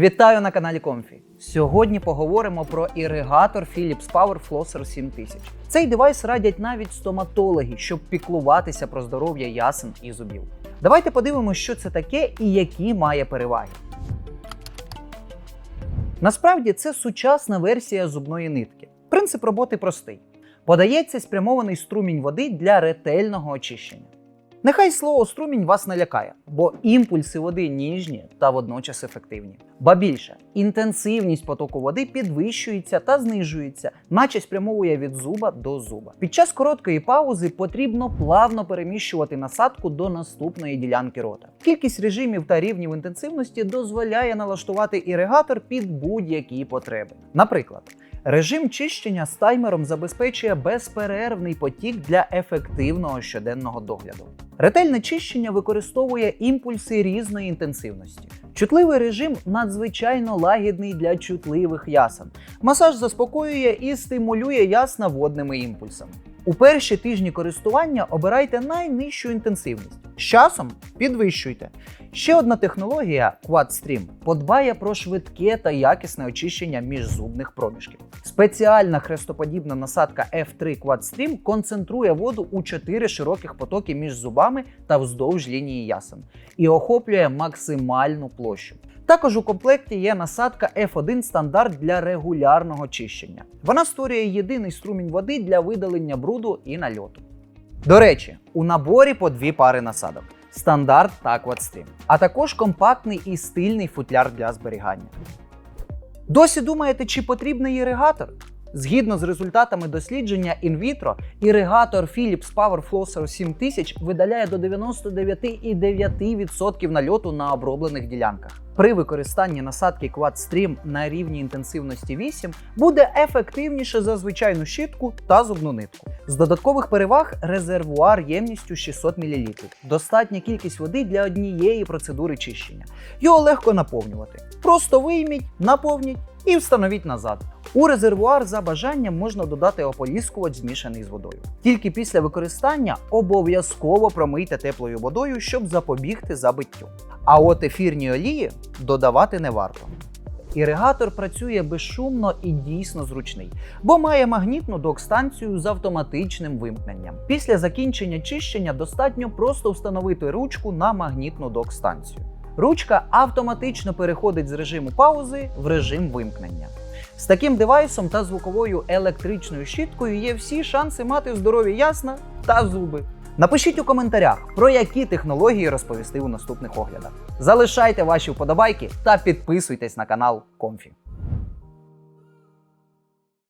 Вітаю на каналі Comfy. Сьогодні поговоримо про іригатор Philips Power Flosser 7000. Цей девайс радять навіть стоматологи, щоб піклуватися про здоров'я ясен і зубів. Давайте подивимося, що це таке і які має переваги. Насправді це сучасна версія зубної нитки. Принцип роботи простий: подається спрямований струмінь води для ретельного очищення. Нехай слово струмінь вас не лякає, бо імпульси води ніжні та водночас ефективні. Ба більше, інтенсивність потоку води підвищується та знижується, наче спрямовує від зуба до зуба. Під час короткої паузи потрібно плавно переміщувати насадку до наступної ділянки рота. Кількість режимів та рівнів інтенсивності дозволяє налаштувати іригатор під будь-які потреби. Наприклад, Режим чищення з таймером забезпечує безперервний потік для ефективного щоденного догляду. Ретельне чищення використовує імпульси різної інтенсивності. Чутливий режим надзвичайно лагідний для чутливих ясен. Масаж заспокоює і стимулює ясна водними імпульсами. У перші тижні користування обирайте найнижчу інтенсивність. З часом підвищуйте. Ще одна технологія QuadStream подбає про швидке та якісне очищення міжзубних проміжків. Спеціальна хрестоподібна насадка F3 QuadStream концентрує воду у 4 широких потоки між зубами та вздовж лінії ясен і охоплює максимальну площу. Також у комплекті є насадка F1 стандарт для регулярного чищення. Вона створює єдиний струмінь води для видалення бруду і нальоту. До речі, у наборі по дві пари насадок: стандарт та QuadStream, а також компактний і стильний футляр для зберігання. Досі думаєте, чи потрібний іригатор? Згідно з результатами дослідження інвітро, іригатор Philips Power Flosser 7000 видаляє до 99,9% нальоту на оброблених ділянках. При використанні насадки QuadStream на рівні інтенсивності 8 буде ефективніше за звичайну щітку та зубну нитку. З додаткових переваг резервуар ємністю 600 мл. Достатня кількість води для однієї процедури чищення. Його легко наповнювати. Просто вийміть, наповніть і встановіть назад. У резервуар за бажанням можна додати ополіскувач, змішаний з водою. Тільки після використання обов'язково промийте теплою водою, щоб запобігти забиттю. А от ефірні олії додавати не варто. Іригатор працює безшумно і дійсно зручний, бо має магнітну док-станцію з автоматичним вимкненням. Після закінчення чищення достатньо просто встановити ручку на магнітну док-станцію. Ручка автоматично переходить з режиму паузи в режим вимкнення. З таким девайсом та звуковою електричною щіткою є всі шанси мати здорові ясна та зуби. Напишіть у коментарях, про які технології розповісти у наступних оглядах. Залишайте ваші вподобайки та підписуйтесь на канал Комфі.